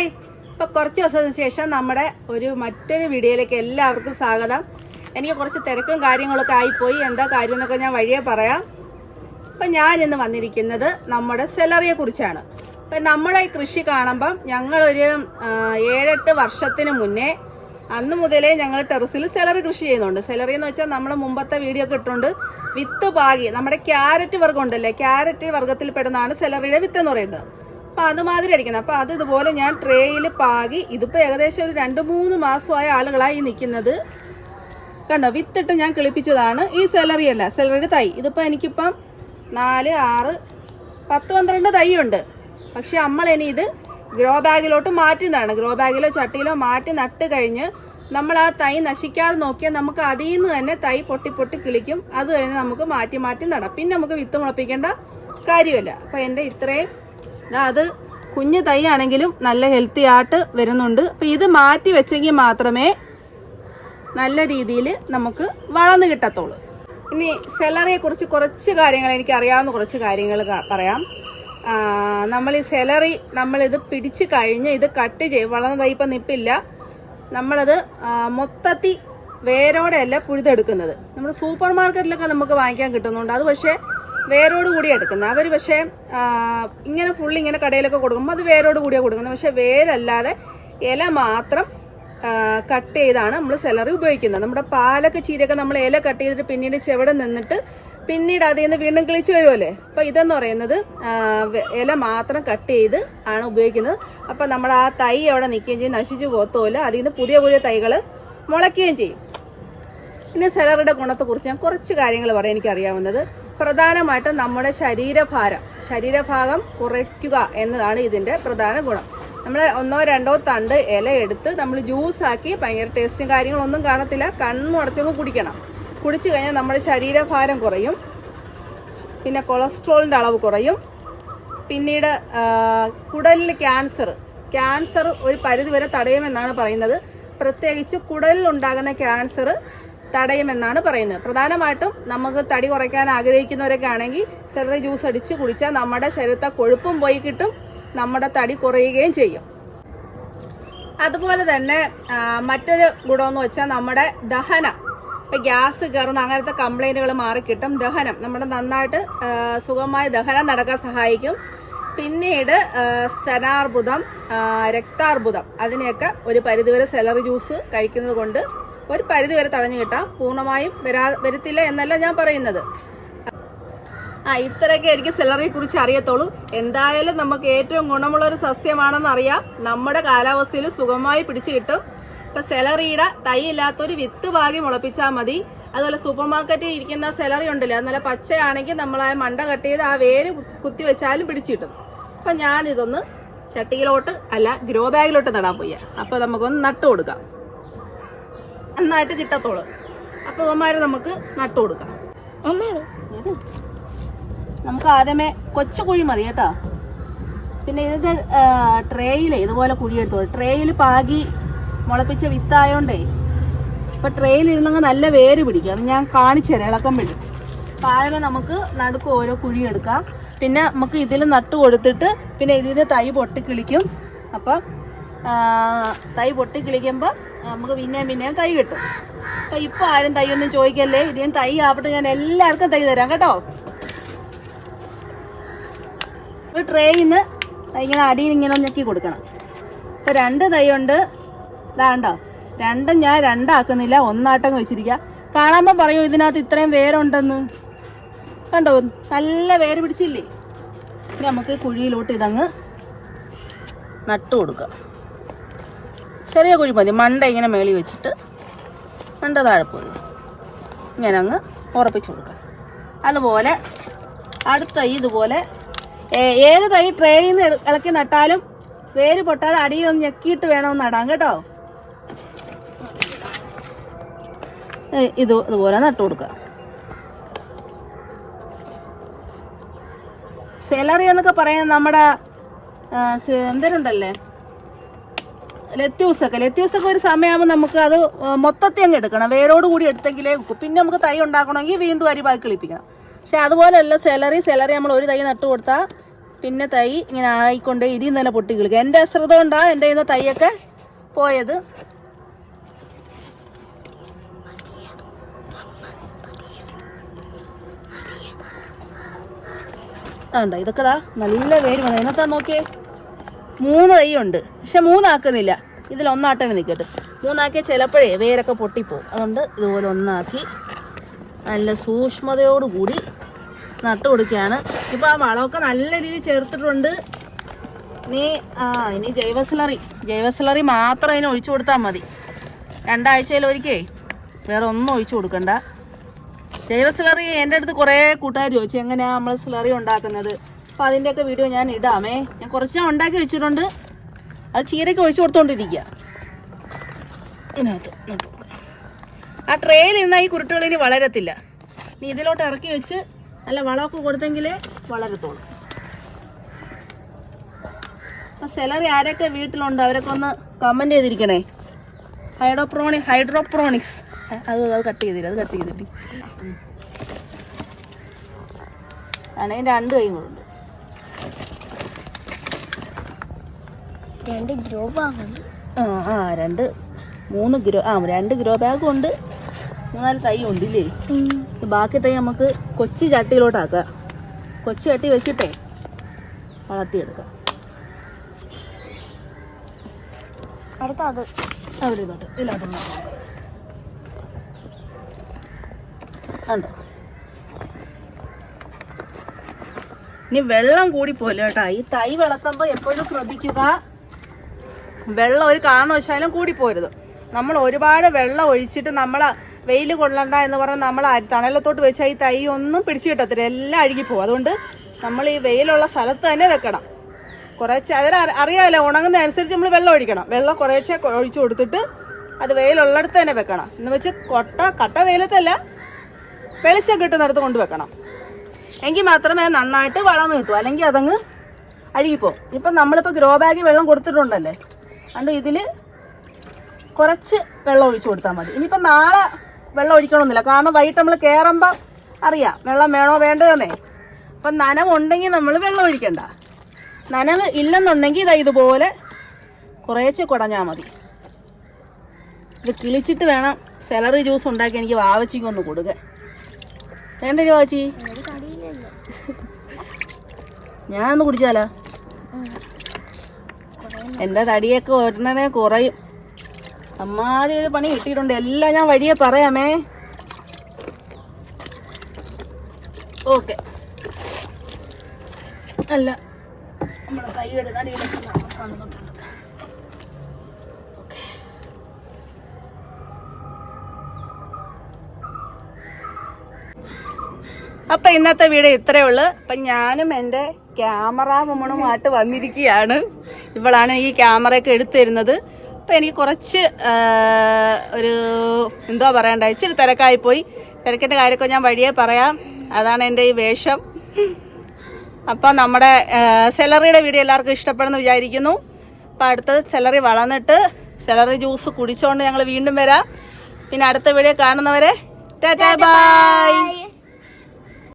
Hi. ഇപ്പൊ കുറച്ച് ദിവസത്തിന് ശേഷം നമ്മുടെ ഒരു മറ്റൊരു വീഡിയോയിലേക്ക് എല്ലാവർക്കും സ്വാഗതം. എനിക്ക് കുറച്ച് തിരക്കും കാര്യങ്ങളൊക്കെ ആയിപ്പോയി. എന്താ കാര്യം എന്നൊക്കെ ഞാൻ വഴിയെ പറയാം. അപ്പം ഞാൻ ഇന്ന് വന്നിരിക്കുന്നത് നമ്മുടെ സെലറിയെ കുറിച്ചാണ്. അപ്പം നമ്മുടെ ഈ കൃഷി കാണുമ്പം ഞങ്ങളൊരു ഏഴെട്ട് വർഷത്തിന് മുന്നേ അന്ന് മുതലേ ഞങ്ങൾ ടെറസിൽ സെലറി കൃഷി ചെയ്യുന്നുണ്ട്. സെലറി എന്ന് വെച്ചാൽ നമ്മൾ മുമ്പത്തെ വീഡിയോ ഒക്കെ ഇട്ടുണ്ട്. വിത്ത് പാകി നമ്മുടെ ക്യാരറ്റ് വർഗം ഉണ്ടല്ലേ? ക്യാരറ്റ് വർഗത്തിൽ പെടുന്നതാണ് സെലറിയുടെ വിത്ത് എന്ന് പറയുന്നത്. അപ്പം അതുമാതിരി അടിക്കുന്നത് അപ്പം അത് ഇതുപോലെ ഞാൻ ട്രേയിൽ പാകി ഇതിപ്പോൾ ഏകദേശം ഒരു രണ്ട് മൂന്ന് മാസമായ ആളുകളായി നിൽക്കുന്നത്. കണ്ടോ? വിത്തിട്ട് ഞാൻ കിളിപ്പിച്ചതാണ് ഈ സെലറി അല്ല സെലറിയുടെ തൈ. ഇതിപ്പോൾ എനിക്കിപ്പം നാല് ആറ് പത്ത് പന്ത്രണ്ട് തൈയുണ്ട്. പക്ഷെ നമ്മൾ ഇനി ഇത് ഗ്രോ ബാഗിലോട്ട് മാറ്റുന്നതാണ്. ഗ്രോ ബാഗിലോ ചട്ടിയിലോ മാറ്റി നട്ട് കഴിഞ്ഞ് നമ്മൾ ആ തൈ നശിക്കാതെ നോക്കിയാൽ നമുക്ക് അതിൽ നിന്ന് തന്നെ തൈ പൊട്ടി പൊട്ടി കിളിക്കും. അത് കഴിഞ്ഞ് നമുക്ക് മാറ്റി മാറ്റി നടാം. പിന്നെ നമുക്ക് വിത്ത് മുളപ്പിക്കേണ്ട കാര്യമല്ല. അപ്പോൾ എന്റെ ഇത്രയും അത് കുഞ്ഞു തൈ ആണെങ്കിലും നല്ല ഹെൽത്തി ആയിട്ട് വരുന്നുണ്ട്. അപ്പം ഇത് മാറ്റി വെച്ചെങ്കിൽ മാത്രമേ നല്ല രീതിയിൽ നമുക്ക് വളർന്നു കിട്ടത്തുള്ളൂ. ഇനി സെലറിയെക്കുറിച്ച് കുറച്ച് കാര്യങ്ങൾ എനിക്ക് അറിയാവുന്ന കുറച്ച് കാര്യങ്ങൾ പറയാം. നമ്മൾ ഈ സെലറി നമ്മളിത് പിടിച്ച് കഴിഞ്ഞ് ഇത് കട്ട് ചെയ്യും വളർന്ന ഇപ്പം നിപ്പില്ല. നമ്മളത് മൊത്തത്തി വേരോടെയല്ല പുഴുതെടുക്കുന്നത്. നമ്മൾ സൂപ്പർ മാർക്കറ്റിലൊക്കെ നമുക്ക് വാങ്ങിക്കാൻ കിട്ടുന്നുണ്ട്. അത് പക്ഷേ വേരോട് കൂടിയാണ് എടുക്കുന്നത്. അവർ പക്ഷേ ഇങ്ങനെ ഫുള്ള് ഇങ്ങനെ കടയിലൊക്കെ കൊടുക്കുമ്പോൾ അത് വേരോട് കൂടിയാണ് കൊടുക്കുന്നത്. പക്ഷേ വേരല്ലാതെ ഇല മാത്രം കട്ട് ചെയ്താണ് നമ്മൾ സെലറി ഉപയോഗിക്കുന്നത്. നമ്മുടെ പാലൊക്കെ ചീരയൊക്കെ നമ്മൾ ഇല കട്ട് ചെയ്തിട്ട് പിന്നീട് ചെവിടെ നിന്നിട്ട് പിന്നീട് അതിൽ നിന്ന് വീണ്ടും കിളിച്ച് വരുമല്ലേ അപ്പോൾ ഇതെന്ന് പറയുന്നത് ഇല മാത്രം കട്ട് ചെയ്ത് ആണ് ഉപയോഗിക്കുന്നത്. അപ്പോൾ നമ്മൾ ആ തൈ അവിടെ നിൽക്കുകയും ചെയ്യും. നശിച്ചു പോകത്തുമില്ല. അതിൽ നിന്ന് പുതിയ പുതിയ തൈകൾ മുളയ്ക്കുകയും ചെയ്യും. പിന്നെ സെലറിയുടെ ഗുണത്തെക്കുറിച്ച് ഞാൻ കുറച്ച് കാര്യങ്ങൾ പറയാൻ എനിക്കറിയാവുന്നത്. പ്രധാനമായിട്ടും നമ്മുടെ ശരീരഭാരം ശരീരഭാഗം കുറയ്ക്കുക എന്നതാണ് ഇതിന്റെ പ്രധാന ഗുണം. നമ്മൾ ഒന്നോ രണ്ടോ തണ്ട് ഇല എടുത്ത് നമ്മൾ ജ്യൂസാക്കി ഭയങ്കര ടേസ്റ്റും കാര്യങ്ങളൊന്നും കാണത്തില്ല. കണ്ണുടച്ചങ്ങ് കുടിക്കണം. കുടിച്ചു കഴിഞ്ഞാൽ നമ്മുടെ ശരീരഭാരം കുറയും. പിന്നെ കൊളസ്ട്രോളിന്റെ അളവ് കുറയും. പിന്നീട് കുടലിൽ ക്യാൻസർ ക്യാൻസർ ഒരു പരിധിവരെ തടയുമെന്നാണ് പറയുന്നത്. പ്രത്യേകിച്ച് കുടലിൽ ഉണ്ടാകുന്ന ക്യാൻസർ തടയുമെന്നാണ് പറയുന്നത്. പ്രധാനമായിട്ടും നമുക്ക് തടി കുറയ്ക്കാൻ ആഗ്രഹിക്കുന്നവരൊക്കെ ആണെങ്കിൽ സെലറി ജ്യൂസ് അടിച്ച് കുടിച്ചാൽ നമ്മുടെ ശരീരത്തെ കൊഴുപ്പും പോയി കിട്ടും. നമ്മുടെ തടി കുറയുകയും ചെയ്യും. അതുപോലെ തന്നെ മറ്റൊരു ഗുണമെന്ന് വെച്ചാൽ നമ്മുടെ ദഹനം. ഇപ്പം ഗ്യാസ് കയറുന്ന അങ്ങനത്തെ കംപ്ലൈന്റുകൾ മാറിക്കിട്ടും ദഹനം നമ്മുടെ നന്നായിട്ട് സുഖമായ ദഹനം നടക്കാൻ സഹായിക്കും. പിന്നീട് സ്തനാർബുദം രക്താർബുദം. അതിനെയൊക്കെ ഒരു പരിധിവരെ സെലറി ജ്യൂസ് കഴിക്കുന്നത് കൊണ്ട് ഒരു പരിധിവരെ തടഞ്ഞു കിട്ടാം. പൂർണമായും വരാ വരത്തില്ല എന്നല്ല ഞാൻ പറയുന്നത്. ആ ഇത്രയൊക്കെ എനിക്ക് സെലറിയെ കുറിച്ച് അറിയത്തുള്ളൂ. എന്തായാലും നമുക്ക് ഏറ്റവും ഗുണമുള്ള ഒരു സസ്യമാണെന്ന് അറിയാം. നമ്മുടെ കാലാവസ്ഥയിൽ സുഖമായി പിടിച്ചു കിട്ടും. ഇപ്പം സെലറിയുടെ തൈ ഇല്ലാത്തൊരു വിത്ത് ഭാഗി മുളപ്പിച്ചാൽ മതി. അതുപോലെ സൂപ്പർ മാർക്കറ്റിൽ ഇരിക്കുന്ന സെലറി ഉണ്ടല്ലോ അത് നല്ല പച്ചയാണെങ്കിൽ നമ്മൾ ആ മണ്ട കട്ട് ചെയ്ത് ആ വേര് കുത്തി വെച്ചാലും പിടിച്ചു കിട്ടും. അപ്പം ഞാനിതൊന്ന് ചട്ടിയിലോട്ട് അല്ല ഗ്രോ ബാഗിലോട്ട് നടാൻ പോയി അപ്പോൾ നമുക്കൊന്ന് നട്ടു കൊടുക്കാം നന്നായിട്ട് കിട്ടത്തുള്ളൂ അപ്പോൾ ഇവന്മാരെ നമുക്ക് നട്ടു കൊടുക്കാം. നമുക്ക് ആദ്യമേ കൊച്ചു കുഴി മതി കേട്ടോ. പിന്നെ ഇത് ട്രേയിൽ ഇതുപോലെ കുഴി എടുത്തോളൂ ട്രേയിൽ പാകി മുളപ്പിച്ച വിത്തായോണ്ടേ ഇപ്പൊ ട്രേയിൽ ഇരുന്നങ്ങ് നല്ല വേര് പിടിക്കും. അത് ഞാൻ കാണിച്ചു തരാം ഇളക്കം വേണ്ടി അപ്പം ആദ്യമേ നമുക്ക് നടുക്ക് ഓരോ കുഴി എടുക്കാം. പിന്നെ നമുക്ക് ഇതിൽ നട്ട് കൊടുത്തിട്ട് പിന്നെ ഇതിൽ തൈ പൊട്ടിക്കിളിക്കും അപ്പം തൈ പൊട്ടി കിളിക്കുമ്പോൾ നമുക്ക് പിന്നെയും പിന്നെയും തൈ കിട്ടും. അപ്പം ഇപ്പോൾ ആരും തൈ ഒന്നും ചോദിക്കല്ലേ? ഇതിന് തൈ ആവട്ടെ ഞാൻ എല്ലാവർക്കും തൈ തരാം കേട്ടോ. ഒരു ട്രേയിൽ നിന്ന് ഇങ്ങനെ അടിയിൽ ഇങ്ങനെ ഞെക്കി കൊടുക്കണം. ഇപ്പം രണ്ട് തൈ ഉണ്ട്. ഇതാണ്ടോ രണ്ടും ഞാൻ രണ്ടാക്കുന്നില്ല ഒന്നാട്ടങ്ങ് വെച്ചിരിക്കുക കാണുമ്പോൾ പറയൂ ഇതിനകത്ത് ഇത്രയും വേരുണ്ടെന്ന്. കണ്ടോ? നല്ല വേര് പിടിച്ചില്ലേ? നമുക്ക് കുഴിയിലോട്ട് ഇതങ്ങ് നട്ടു കൊടുക്കാം. ചെറിയ കുഴി മതി. മണ്ട ഇങ്ങനെ മേളി വെച്ചിട്ട് മണ്ട താഴെ പോയി. ഇങ്ങനെ അങ്ങ് ഉറപ്പിച്ചു കൊടുക്കാം. അതുപോലെ അടുത്ത തൈ ഇതുപോലെ ഏത് തൈ ട്രേയിൽ നിന്ന് ഇള- ഇളക്കി നട്ടാലും വേര് പൊട്ടാതെ അടിയിൽ ഒന്ന് ഞെക്കിയിട്ട് വേണം നടാൻ കേട്ടോ. ഇത് ഇതുപോലെ നട്ടു കൊടുക്കുക. സെലറി എന്നൊക്കെ പറയുന്നത് നമ്മുടെ എന്തരുണ്ടല്ലേ? ലത്യൂസൊക്കെ ലത്യൂസൊക്കെ ഒരു സമയമാകുമ്പോൾ നമുക്ക് അത് മൊത്തത്തിൽ അങ്ങ് എടുക്കണം. വേരോട് കൂടി എടുത്തെങ്കിലേ പിന്നെ നമുക്ക് തൈ ഉണ്ടാക്കണമെങ്കിൽ വീണ്ടും അരി ബാക്കി കിളിപ്പിക്കണം. പക്ഷെ അതുപോലെയല്ല സെലറി. സെലറി നമ്മൾ ഒരു തൈ നട്ടു കൊടുത്താൽ പിന്നെ തൈ ഇങ്ങനെ ആയിക്കൊണ്ട് ഇതിൽ നിന്ന് തന്നെ പൊട്ടി കിളിക്കുക എന്റെ അശ്രദ്ധ കൊണ്ടാണ് എന്റെ ഇന്ന് തൈയൊക്കെ പോയത്. ഇതൊക്കെ ദാ നല്ല വേര് വന്നു. എന്നത്താ നോക്കിയേ. മൂന്ന് തൈയുണ്ട് പക്ഷെ മൂന്നാക്കുന്നില്ല. ഇതിൽ ഒന്നാട്ടനെ നിൽക്കട്ടെ മൂന്നാക്കിയാൽ ചിലപ്പോഴേ വേരൊക്കെ പൊട്ടിപ്പോവും. അതുകൊണ്ട് ഇതുപോലെ ഒന്നാക്കി നല്ല സൂക്ഷ്മതയോടുകൂടി നട്ടു കൊടുക്കുകയാണ്. ഇപ്പോൾ ആ വളമൊക്കെ നല്ല രീതിയിൽ ചേർത്തിട്ടുണ്ട്. ഇനി ആ ഇനി ജൈവ ജൈവസിലറി ജൈവ സ്ലറി മാത്രം അതിന് ഒഴിച്ചു കൊടുത്താൽ മതി. രണ്ടാഴ്ചയിൽ ഒരിക്കേ. വേറെ ഒന്നും ഒഴിച്ചു കൊടുക്കണ്ട. ജൈവ സ്ലറി എന്റെ അടുത്ത് കുറേ കൂട്ടുകാർ ചോദിച്ചു എങ്ങനെയാണ് നമ്മൾ സിലറി ഉണ്ടാക്കുന്നത്? അപ്പോൾ അതിന്റെയൊക്കെ വീഡിയോ ഞാൻ ഇടാമേ. ഞാൻ കുറച്ച് ഉണ്ടാക്കി വെച്ചിട്ടുണ്ട്. അത് ചീരയ്ക്ക് ഒഴിച്ചു കൊടുത്തോണ്ടിരിക്കുക ഇതിനകത്ത്. ആ ട്രെയിൽ ഇരുന്നാൽ ഈ കുരുട്ടുകളിനി വളരത്തില്ല. ഇനി ഇതിലോട്ട് ഇറക്കി വെച്ച് നല്ല വളമൊക്കെ കൊടുത്തെങ്കിലേ വളരത്തുള്ളൂ. അപ്പം സെലറി ആരൊക്കെ വീട്ടിലുണ്ട്? അവരൊക്കെ ഒന്ന് കമന്റ് ചെയ്തിരിക്കണേ. ഹൈഡ്രോപ്രോണി ഹൈഡ്രോപ്രോണിക്സ് അത് അത് കട്ട് ചെയ്തില്ല അത് കട്ട് ചെയ്തിട്ട് ആണെങ്കിൽ രണ്ട് കൈയും രണ്ട് ഗ്രോ ബാഗുണ്ട്. ആ ആ രണ്ട് മൂന്ന് ഗ്രോ ആ രണ്ട് ഗ്രോ ബാഗും ഉണ്ട് മൂന്നാൽ തൈ ഉണ്ട് ഇല്ലേ ബാക്കി തൈ നമുക്ക് കൊച്ചി ചട്ടിയിലോട്ടാക്കാം. കൊച്ചി ചട്ടി വെച്ചിട്ടേ വളർത്തിയെടുക്കാം. അടുത്ത അത്. അവിടെ കണ്ടോ? ഇനി വെള്ളം കൂടി പോലെ കേട്ടാ. ഈ തൈ വളർത്തുമ്പോൾ എപ്പോഴും ശ്രദ്ധിക്കുക. വെള്ളം ഒരു കാരണവശാലും കൂടി കൂടിപ്പോരുത് നമ്മൾ ഒരുപാട് വെള്ളം ഒഴിച്ചിട്ട് നമ്മൾ വെയിൽ കൊള്ളണ്ട എന്ന് പറഞ്ഞാൽ നമ്മൾ തണലത്തോട്ട് വെച്ചാൽ ഈ തൈ ഒന്നും പിടിച്ചു കിട്ടത്തില്ല. എല്ലാം അഴുകിപ്പോവും അതുകൊണ്ട് നമ്മൾ ഈ വെയിലുള്ള സ്ഥലത്ത് തന്നെ വെക്കണം. കുറച്ച് അറി- അറിയാമല്ലോ ഉണങ്ങുന്ന അനുസരിച്ച് നമ്മൾ വെള്ളം ഒഴിക്കണം. വെള്ളം കുറേശ്ശെ ഒഴിച്ചു കൊടുത്തിട്ട് അത് വെയിലുള്ളിടത്ത് തന്നെ വെക്കണം. എന്ന് വെച്ച് കൊട്ട കട്ട വെയിലത്തല്ല വെളിച്ചം കിട്ടുന്നിടത്ത് കൊണ്ട് വെക്കണം. എങ്കിൽ മാത്രമേ നന്നായിട്ട് വളർന്നു കിട്ടൂ. അല്ലെങ്കിൽ അതങ്ങ് അഴുകിപ്പോവും. ഇപ്പം നമ്മളിപ്പോൾ ഗ്രോ ബാഗിൽ വെള്ളം കൊടുത്തിട്ടുണ്ടല്ലേ? അതുകൊണ്ട് ഇതിൽ കുറച്ച് വെള്ളം ഒഴിച്ചു കൊടുത്താൽ മതി. ഇനിയിപ്പം നാളെ വെള്ളം ഒഴിക്കണമെന്നില്ല കാരണം വൈകിട്ട് നമ്മൾ കയറുമ്പോൾ അറിയാം വെള്ളം വേണോ വേണ്ടതെന്നേ അപ്പം നനവുണ്ടെങ്കിൽ നമ്മൾ വെള്ളം ഒഴിക്കണ്ട. നനവ് ഇല്ലെന്നുണ്ടെങ്കിൽ ഇതാ ഇതുപോലെ കുറേച്ച് കുടഞ്ഞാൽ മതി. ഇത് കിളിച്ചിട്ട് വേണം സെലറി ജ്യൂസ് ഉണ്ടാക്കി എനിക്ക് വാവച്ചിക്ക് ഒന്ന് കൊടുക്കുക വേണ്ടി വാവച്ചി. ഞാനൊന്ന് കുടിച്ചാലോ? എന്റെ തടിയൊക്കെ ഒരെണ്ണനെ കുറയും. അമ്മാതി ഒരു പണി കിട്ടിയിട്ടുണ്ട്. എല്ലാം ഞാൻ വഴിയെ പറയാമേ. ഓക്കെ. അല്ല നമ്മുടെ നടിയിലൊക്കെ കാണുന്നുണ്ട് അപ്പൊ ഇന്നത്തെ വീഡിയോ ഇത്രയേ ഉള്ളൂ. അപ്പൊ ഞാനും എന്റെ ക്യാമറ വുമണുമായിട്ട് വന്നിരിക്കുകയാണ്. ഇവളാണ് ഈ ക്യാമറയൊക്കെ എടുത്തു തരുന്നത്. അപ്പൊ എനിക്ക് കുറച്ച് ഒരു എന്തോ പറയണ്ട ഇച്ചിരി തിരക്കായി പോയി തിരക്കിന്റെ കാര്യമൊക്കെ ഞാൻ വഴിയേ പറയാം. അതാണ് എന്റെ ഈ വേഷം. അപ്പോൾ നമ്മുടെ സെലറിയുടെ വീഡിയോ എല്ലാവർക്കും ഇഷ്ടപ്പെടുന്നു വിചാരിക്കുന്നു. അപ്പോൾ അടുത്തത് സെലറി വളർന്നിട്ട് സെലറി ജ്യൂസ് കുടിച്ചുകൊണ്ട് ഞങ്ങൾ വീണ്ടും വരാം. പിന്നെ അടുത്ത വീഡിയോ കാണുന്നവരെ ടാറ്റാ ബൈ